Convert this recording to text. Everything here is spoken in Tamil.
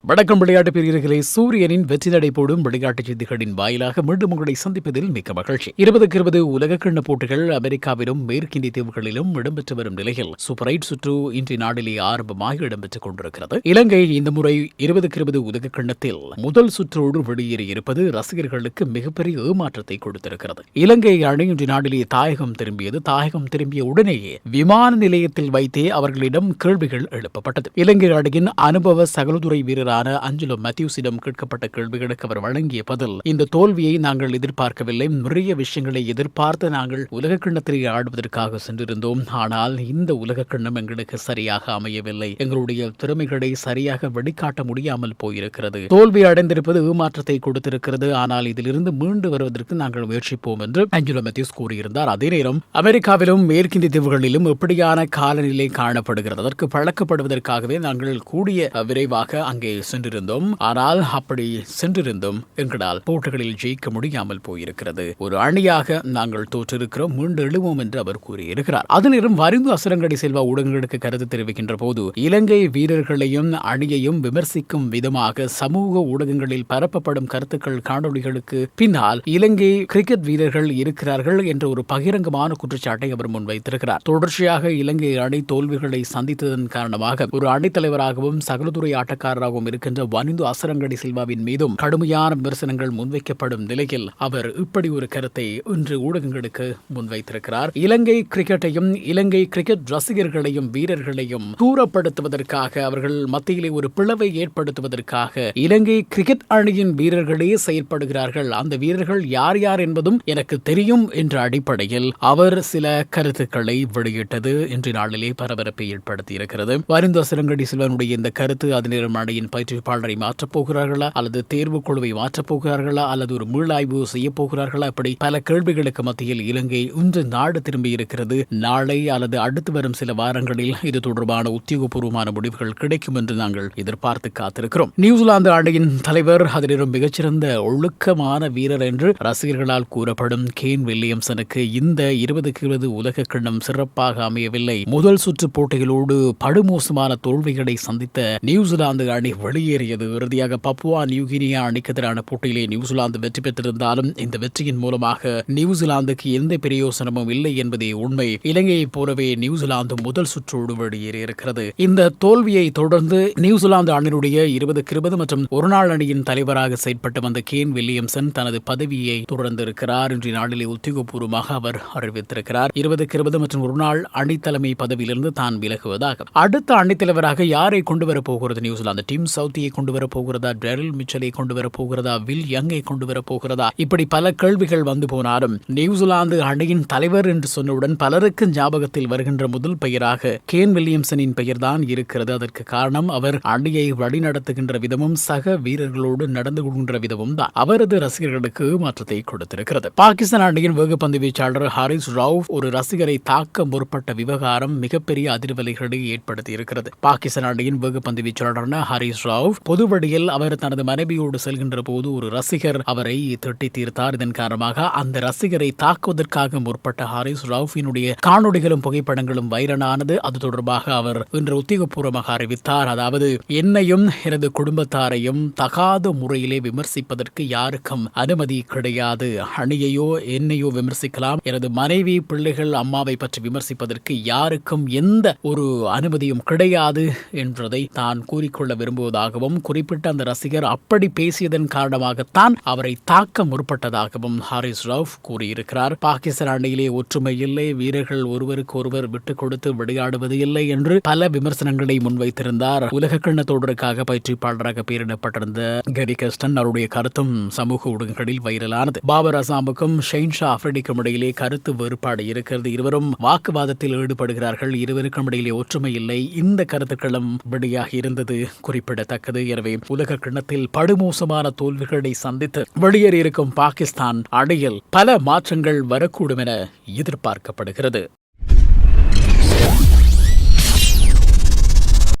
வணக்கம் விளையாட்டு பிரியர்களே சூரியனின் வெற்றி நடை போடும் விளையாட்டுச் செய்திகளின் வாயிலாக மீண்டும் உங்களை சந்திப்பதில் மிக்க மகிழ்ச்சி. இருபதுக்கு இருபது உலகக்கிண்ண போட்டிகள் அமெரிக்காவிலும் மேற்கிந்திய தீவுகளிலும் இடம்பெற்று வரும் நிலையில் சூப்பர் எயிட் சுற்று இன்று நாடிலே ஆரம்பமாக இடம்பெற்றுக் கொண்டிருக்கிறது. இலங்கை இந்த முறை இருபதுக்கு இருபது உலகக்கிண்ணத்தில் முதல் சுற்றோடு வெளியேறியிருப்பது ரசிகர்களுக்கு மிகப்பெரிய ஏமாற்றத்தை கொடுத்திருக்கிறது. இலங்கை அணி இன்று நாடிலே தாயகம் திரும்பியது. தாயகம் திரும்பிய உடனேயே விமான நிலையத்தில் வைத்தே அவர்களிடம் கேள்விகள் எழுப்பப்பட்டது. இலங்கை அணியின் அனுபவ சகலதுறை ஆசிரியரான அஞ்சலோ மேத்யூஸிடம் கேட்கப்பட்ட கேள்விகளுக்கு அவர் வழங்கிய பதில் இந்த தோல்வியை நாங்கள் எதிர்பார்க்கவில்லை நிறைய விஷயங்களை எதிர்பார்த்து நாங்கள் உலக கிண்ணத்திலேயே ஆடுவதற்காக சென்றிருந்தோம். ஆனால் இந்த உலக கிண்ணம் எங்களுக்கு சரியாக அமையவில்லை. எங்களுடைய திறமைகளை சரியாக வெளிக்காட்ட முடியாமல் போயிருக்கிறது. தோல்வி அடைந்திருப்பது ஏமாற்றத்தை கொடுத்திருக்கிறது. ஆனால் இதிலிருந்து மீண்டு வருவதற்கு நாங்கள் முயற்சிப்போம் என்று அஞ்சுலோ மேத்யூஸ் கூறியிருந்தார். அதே நேரம் அமெரிக்காவிலும் மேற்கிந்திய தீவுகளிலும் எப்படியான காலநிலை காணப்படுகிறது. அதற்கு பழக்கப்படுவதற்காகவே நாங்கள் கூடிய விரைவாக அங்கே சென்றிருந்தோம். ஆனால் அப்படி சென்றிருந்தும் எங்களால் போட்டிகளில் ஜெயிக்க முடியாமல் போயிருக்கிறது. ஒரு அணியாக நாங்கள் தோற்றிருக்கிறோம். மீண்டு எழுவோம் என்று அவர் கூறியிருக்கிறார். அதே நேரம் வரிந்து அசுரங்கடி செல்வா ஊடகங்களுக்கு கருத்து தெரிவிக்கின்ற போது இலங்கை வீரர்களையும் அணியையும் விமர்சிக்கும் விதமாக சமூக ஊடகங்களில் பரப்பப்படும் கருத்துக்கள் காணொளிகளுக்கு பின்னால் இலங்கை கிரிக்கெட் வீரர்கள் இருக்கிறார்கள் என்ற ஒரு பகிரங்கமான குற்றச்சாட்டை அவர் முன்வைத்திருக்கிறார். தொடர்ச்சியாக இலங்கை அணி தோல்விகளை சந்தித்ததன் காரணமாக ஒரு அணித்தலைவராகவும் சகலதுறை ஆட்டக்காரராகவும் இருக்கின்ற வனிந்து அசரங்கடி சில்வாவின் மீதும் கடுமையான விமர்சனங்கள் முன்வைக்கப்படும் நிலையில் அவர் இப்படி ஒரு கருத்தை இன்று ஊடகங்களுக்கு முன்வைத்திருக்கிறார். இலங்கை கிரிக்கெட்டையும் இலங்கை கிரிக்கெட் ரசிகர்களையும் வீரர்களையும் தூரப்படுத்துவதற்காக அவர்கள் மத்தியிலே ஒரு பிளவை ஏற்படுத்துவதற்காக இலங்கை கிரிக்கெட் அணியின் வீரர்களே செயல்படுகிறார்கள். அந்த வீரர்கள் யார் யார் என்பதும் எனக்கு தெரியும் என்ற அடிப்படையில் அவர் சில கருத்துக்களை வெளியிட்டது இன்று நாளிலே பரபரப்பை ஏற்படுத்தியிருக்கிறது. இருக்கிறது வரிந்து அசரங்கடி சில்வனுடைய இந்த கருத்து அது அணியின் பயிற்றுவிப்பாளரை மாற்றப் போகிறார்களா? அல்லது தேர்வு குழுவை மாற்றப் போகிறார்களா? அல்லது ஒரு மீளாய்வு செய்யப் போகிறார்களா? இப்படி பல கேள்விகளுக்கு மத்தியில் இலங்கை இன்று நாடு திரும்பி இருக்கிறது. நாளை அல்லது அடுத்து வரும் சில வாரங்களில் இது தொடர்பான உத்தியோகபூர்வமான முடிவுகள் கிடைக்கும் என்று நாங்கள் எதிர்பார்த்து காத்திருக்கிறோம். நியூசிலாந்து அணியின் தலைவர் அதிலும் மிகச்சிறந்த ஒழுக்கமான வீரர் என்று ரசிகர்களால் கூறப்படும் கேன் வில்லியம்சனுக்கு இந்த இருபதுக்கு இருபது உலக கிண்ணம் சிறப்பாக அமையவில்லை. முதல் சுற்று போட்டிகளோடு படுமோசமான தோல்விகளை சந்தித்த நியூசிலாந்து அணி வெளியேறியது. இறுதியாக பப்புவா நியூகினியா அணிக்கு எதிரான போட்டியிலே நியூசிலாந்து வெற்றி பெற்றிருந்தாலும் இந்த வெற்றியின் மூலமாக நியூசிலாந்துக்கு எந்த பிரயோசனமும் இல்லை என்பதே உண்மை. இலங்கையைப் போலவே நியூசிலாந்து முதல் சுற்றோடு வெளியேறியிருக்கிறது. இந்த தோல்வியை தொடர்ந்து நியூசிலாந்து அணியினுடைய இருபதுக்கு இருபது மற்றும் ஒருநாள் அணியின் தலைவராக செயற்பட்டு வந்த கேன் வில்லியம்சன் தனது பதவியை தொடர்ந்திருக்கிறார் இன்றைய நாளிலே உத்தியோகபூர்வமாக அவர் அறிவித்திருக்கிறார். இருபதுக்கு இருபது மற்றும் ஒருநாள் அணி தலைமை பதவியிலிருந்து தான் விலகுவதாக அடுத்த அணித்தலைவராக யாரை கொண்டு வரப் போகிறது நியூசிலாந்து டீம் சவுத்தியை கொண்டு வரப்போகிறதா டெரில் மிச்சலை கொண்டு வரப் போகிறதா? வில் யங்கை கொண்டு வரப் போகிறதா? இப்படி பல கேள்விகள் வந்து போனாலும் நியூசிலாந்து அணியின் தலைவர் என்று சொன்னவுடன் பலருக்கு ஞாபகத்தில் வருகின்ற முதல் பெயராக கேன் வில்லியம்சனின் பெயர்தான் இருக்கிறது. அதற்கு காரணம் அவர் அணியை வழிநடத்துகின்ற விதமும் சக வீரர்களோடு நடந்து கொள்கின்ற விதமும் தான். அவரது ரசிகர்களுக்கு மாற்றத்தை கொடுத்திருக்கிறது. பாகிஸ்தான் அணியின் வேகப்பந்து வீச்சாளர் ஹாரிஸ் ராவ் ஒரு ரசிகரை தாக்க முற்பட்ட விவகாரம் மிகப்பெரிய அதிர்வலைகளை ஏற்படுத்தி இருக்கிறது பாகிஸ்தான் அணியின் வேகப்பந்து வீச்சாளரான ஹாரிஸ் ராவ் பொதுவழியில் அவர் தனது மனைவியோடு செல்கின்ற போது ஒரு ரசிகர் அவரை திட்டி தீர்த்தார். இதன் காரணமாக அந்த ரசிகரை தாக்குவதற்காக முற்பட்ட ஹாரிஸ் ராவினுடைய காணொளிகளும் புகைப்படங்களும் வைரனானது அது தொடர்பாக அவர் இன்று உத்தியோகபூர்வமாக அறிவித்தார். அதாவது என்னையும் எனது குடும்பத்தாரையும் தகாத முறையிலே விமர்சிப்பதற்கு யாருக்கும் அனுமதி கிடையாது. அணியையோ என்னையோ விமர்சிக்கலாம். எனது மனைவி பிள்ளைகள் அம்மாவை பற்றி விமர்சிப்பதற்கு யாருக்கும் எந்த ஒரு அனுமதியும் கிடையாது என்றதை தான் கூறிக்கொள்ள விரும்புவதாகவும் குறிப்பிட்ட அந்த ரசிகர் அப்படி பேசியதன் காரணமாகத்தான் அவரை தாக்க முற்பட்டதாகவும் ஹாரிஸ் ரவுஃப் கூறியிருக்கிறார். பாகிஸ்தான் அணியிலே ஒற்றுமை இல்லை வீரர்கள் ஒருவருக்கு ஒருவர் விட்டுக் கொடுத்து விளையாடுவது இல்லை என்று பல விமர்சனங்களை முன்வைத்திருந்தார். உலக கிண்ண தொடருக்காக பயிற்சிப்பாளராக பெயரிடப்பட்டிருந்த கெரி கஸ்டன் அவருடைய கருத்தும் சமூக ஊடகங்களில் வைரலானது. பாபர் அசாமுக்கும் ஷெயின்ஷா அப்ரிடிக்கும் இடையிலே கருத்து வேறுபாடு இருக்கிறது. இருவரும் வாக்குவாதத்தில் ஈடுபடுகிறார்கள். இருவருக்கும் இடையிலே ஒற்றுமை இல்லை. இந்த கருத்துக்களும் வெளியாகி இருந்தது குறிப்பிடத்தக்கது. எனவே உலக கிண்ணத்தில் படுமோசமான தோல்விகளை சந்தித்து வெளியேறியிருக்கும் பாகிஸ்தான் அணியில் பல மாற்றங்கள் வரக்கூடும் என எதிர்பார்க்கப்படுகிறது.